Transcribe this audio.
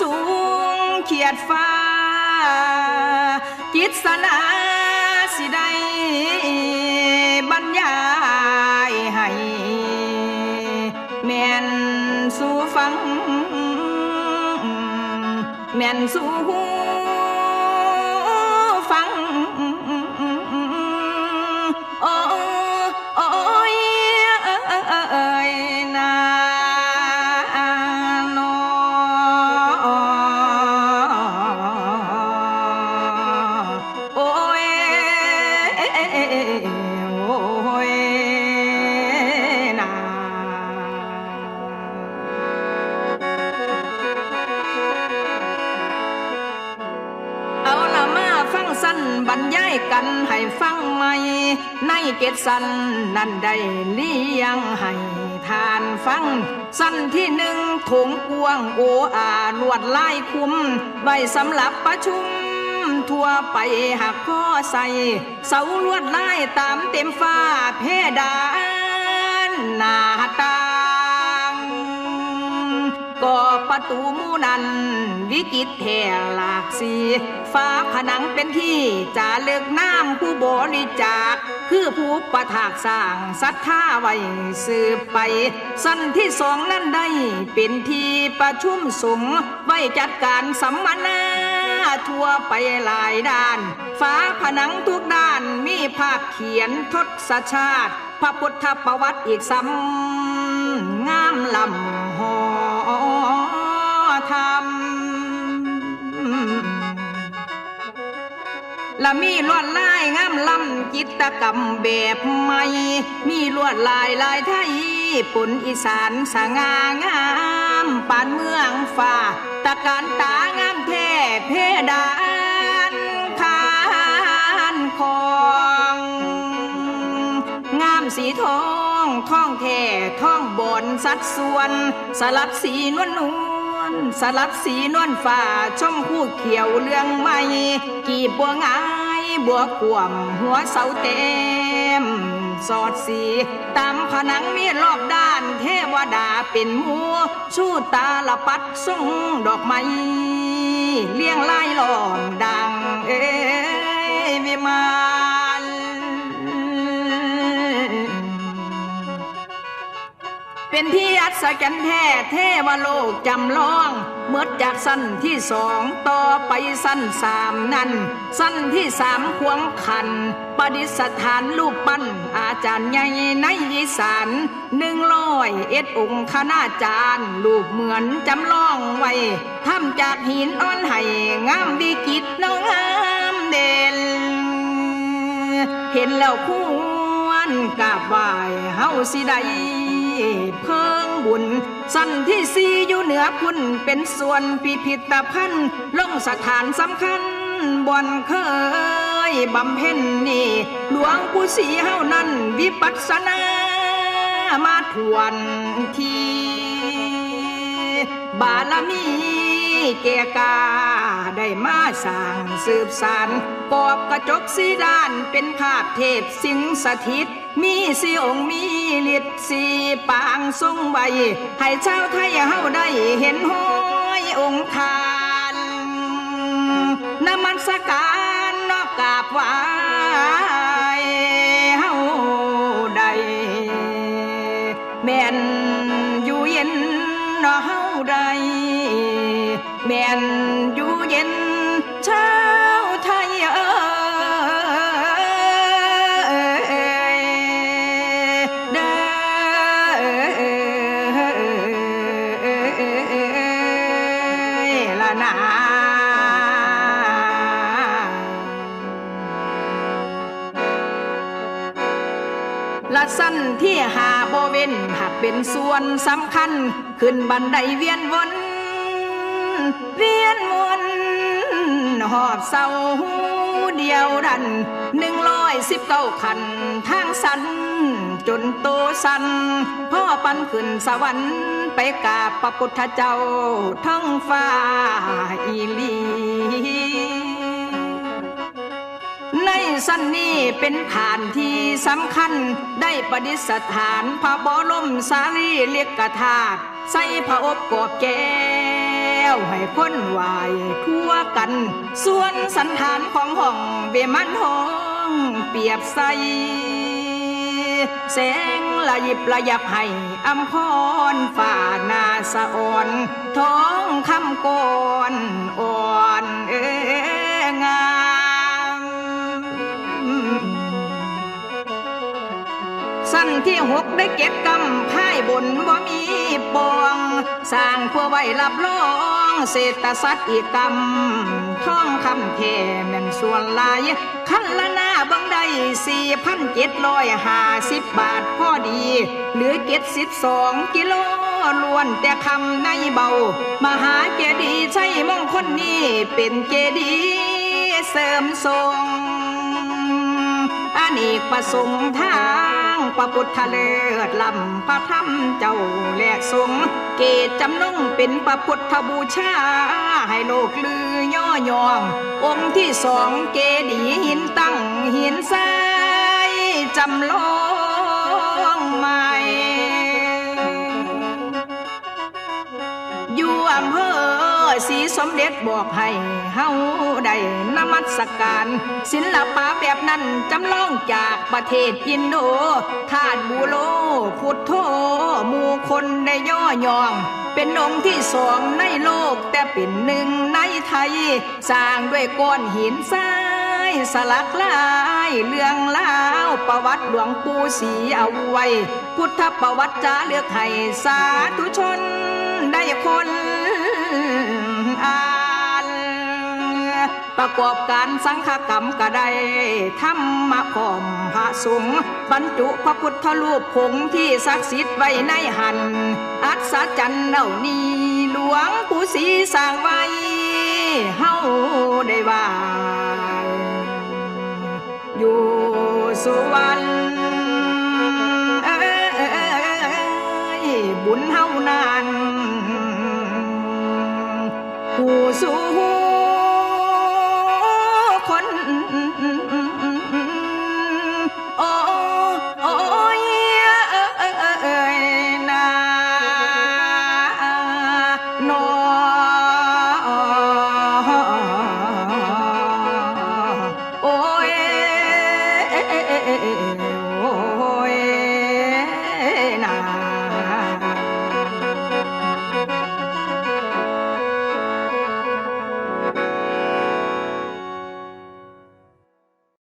สูงเขียดฟ้า กิจสนาสิได้บรรยายให้แม่นสู่ฟัง แม่นสู่หู กันให้ฟังใหม่ในเกตสันนั่นได้เลี้ยงให้ทานฟัง สั้นที่หนึ่งถงกวงโออาลวดลายคุ้มไว้สำหรับประชุมทั่วไปหักข้อใส่เสาลวดลายตามเต็มฟ้าเพดานหนาต่ ตูมูนันวิกฤตแท่หลากสีฟ้าผนังเป็นที่จะเลือกน้ำผู้บริจาค คือผู้ประถากสร้างศรัทธาไว้สืบไป สั้นที่สองนั่นได้ เป็นที่ประชุมสงฆ์ไว้จัดการสัมมนาทั่วไปหลายด้าน ฟ้าผนังทุกด้านมีภาพเขียนทศชาติ พระพุทธประวัติอีกซ้ำงามลำ และมีลวดลายงามล้ำจิตกรรมแบบใหม่ มีลวดลายลายไทยปุ่นอีสานสง่างามปานเมืองฝ่าตะการตางามแท้เพดานคานของงามสีทองทองแท่ท่องบนสัดส่วน สลับสีนวลนวล สลับสีนวลฝ่าชมพูเขียวเรื่องใหม่กีบบัวงายบัวขวมหัวเสาเต็ม สอดสีตามผนังมีรอบด้านเทวดาเป็นหมูชูตาละปัดทรงดอกไม้เลี้ยงไล่หลอมดา เป็นที่อัศจรรย์แท้เทวโลกจำลองเมื่อจากสั้นที่สองต่อไปสั้นสามนั้น สั้นที่สามควงขันประดิษฐานรูปปั้น อาจารย์ใหญ่ในอีสานหนึ่งร้อยเอ็ดองค์คณาจารย์รูปเหมือนจำลองไว้ทำจากหินอ่อนไห้งามวิกิตน้องงามเด่นเห็นแล้วควรกราบไหว้เฮาสิได้ เพิ่งบุญ สั้นที่สีอยู่เหนือพุ่นเป็นส่วนพิพิธภัณฑ์ลงสถานสำคัญบ่อนเคยบำเพ็ญนี่ หลวงปู่ศรีเฮานั้นวิปัสสนามาทวนที บารมีเกกา ได้มาสร้างสืบสานกอบกระจกสีด้านเป็นภาพเทพสิงสถิต มีสีองค์มีฤทธิ์สีปางทรงใบให้ชาวไทยเฮาได้เห็นห้อยองค์ทานนมัสการนอกกาบหว้เละสั้นที่หาโบเวนหากเป็นส่วนสำคัญ ขึ้นบันไดเวียนวนเวียนวนหอบเศร้าเดียวดันหนึ่งร้อยสิบเก้าขันทางสัน จนโตสัน พ่อปันขึ้นสวรรค์ไปกราบพระพุทธเจ้าทั้งฟ้าอีลี ในสันนี้เป็นฐานที่สำคัญได้ประดิษฐานพระบรมสารีเรียกธาตุใส่พระอบกอบแก้วให้คนไหวทั่วกัน ส่วนสันฐานของห้องเวมันห้องเปียบใสแสงละยิบละยับให้อำพรฝ่านาสะอ่อนท้องคำกอนอ่อนเอ สั้นที่หกได้เก็บกำพ่ายบนบ่มีปองสร้างเพื่อไว้รับรองเศรษฐสัตว์อีกกรรมท่องคำแท่แม่นส่วนลายคันละหน้าบังได้สี่พันเจ็ดร้อยห้าสิบบาทพอดี เหลือเก็ดสิบสองกิโลล้วนแต่คำในเบา มหาเจดีย์ใช่มงคลนี้เป็นเจดีย์เสริมทรงอเนกประสงค์ทาง พระพุทธเลิศลำพระธรรมเจ้าและสงเกตจำนงเป็นพระพุทธบูชา ให้โลกลือย่อยอง องค์ที่สองเกดีหินตั้งหินทรายจำลองใหม่อยู่อำเภอ สีสมเด็จบอกให้เฮาได้นมัสการ ศิลปะแบบนั้นจำลองจากประเทศอินโดธาตุบูโล พุทโธมูคนได้ย่อยองเป็นองค์ที่สองในโลกแต่เป็นหนึ่งในไทย สร้างด้วยก้อนหินทรายสลักลายเรื่องเล่าวประวัติหลวงปู่ศรีเอาไว้ พุทธประวัติจะเลือกให้สาธุชนได้คน ประกอบการสังฆกรรมก็ได้ธรรมะพร้อมพระสงฆ์บรรจุพระพุทธรูปผงที่ศักดิ์สิทธิ์ไว้ในหัน อัศจรรย์เหล่านี้หลวงปู่ศรีสร้างไว้เฮาได้ว่าอยู่สุวรรณเอ้ยบุญเฮานานผู้สูง